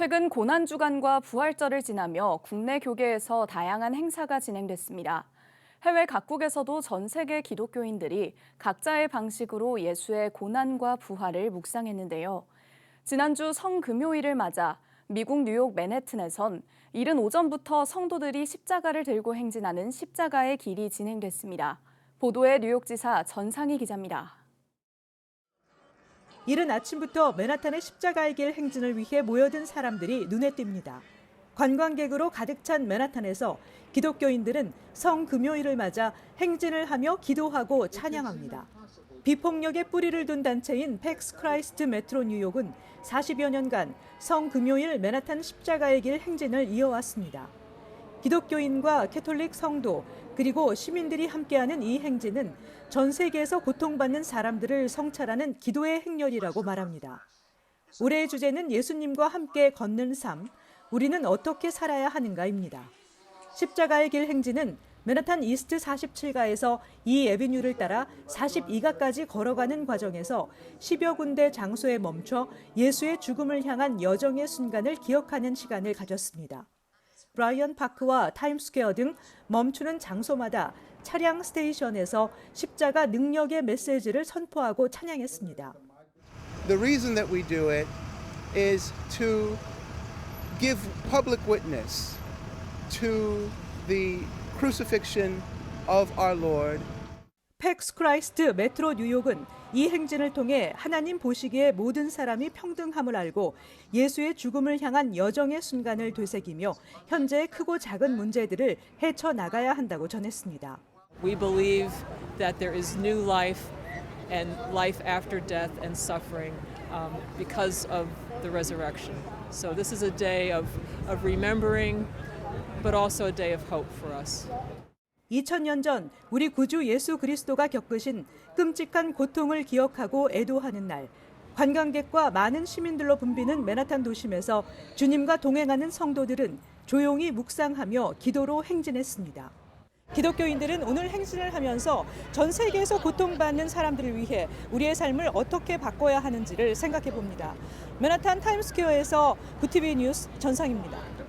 최근 고난주간과 부활절을 지나며 국내 교계에서 다양한 행사가 진행됐습니다. 해외 각국에서도 전 세계 기독교인들이 각자의 방식으로 예수의 고난과 부활을 묵상했는데요. 지난주 성금요일을 맞아 미국 뉴욕 맨해튼에선 이른 오전부터 성도들이 십자가를 들고 행진하는 십자가의 길이 진행됐습니다. 보도에 뉴욕지사 전상희 기자입니다. 이른 아침부터 맨하탄의 십자가의 길 행진을 위해 모여든 사람들이 눈에 띕니다. 관광객으로 가득 찬 맨하탄에서 기독교인들은 성금요일을 맞아 행진을 하며 기도하고 찬양합니다. 비폭력의 뿌리를 둔 단체인 팩스 크라이스트 메트로 뉴욕은 40여 년간 성금요일 맨하탄 십자가의 길 행진을 이어왔습니다. 기독교인과 캐톨릭 성도 그리고 시민들이 함께하는 이 행진은 전 세계에서 고통받는 사람들을 성찰하는 기도의 행렬이라고 말합니다. 올해의 주제는 예수님과 함께 걷는 삶, 우리는 어떻게 살아야 하는가입니다. 십자가의 길 행진은 맨하탄 이스트 47가에서 이 에비뉴를 따라 42가까지 걸어가는 과정에서 10여 군데 장소에 멈춰 예수의 죽음을 향한 여정의 순간을 기억하는 시간을 가졌습니다. 브라이언 파크와 타임스퀘어 등 멈추는 장소마다 차량 스테이션에서 십자가 능력의 메시지를 선포하고 찬양했습니다. The reason that we do it is to give public witness to the crucifixion of our Lord 팩스 크라이스트 메트로 뉴욕은 이 행진을 통해 하나님 보시기에 모든 사람이 평등함을 알고 예수의 죽음을 향한 여정의 순간을 되새기며 현재의 크고 작은 문제들을 헤쳐 나가야 한다고 전했습니다. We believe that there is new life and life after death and suffering um, because of the resurrection. So, this is a day of, of remembering, but also a day of hope for us. 2000년 전 우리 구주 예수 그리스도가 겪으신 끔찍한 고통을 기억하고 애도하는 날. 관광객과 많은 시민들로 붐비는 맨하탄 도심에서 주님과 동행하는 성도들은 조용히 묵상하며 기도로 행진했습니다. 기독교인들은 오늘 행진을 하면서 전 세계에서 고통받는 사람들을 위해 우리의 삶을 어떻게 바꿔야 하는지를 생각해 봅니다. 맨하탄 타임스퀘어에서 구티비 뉴스 전상입니다.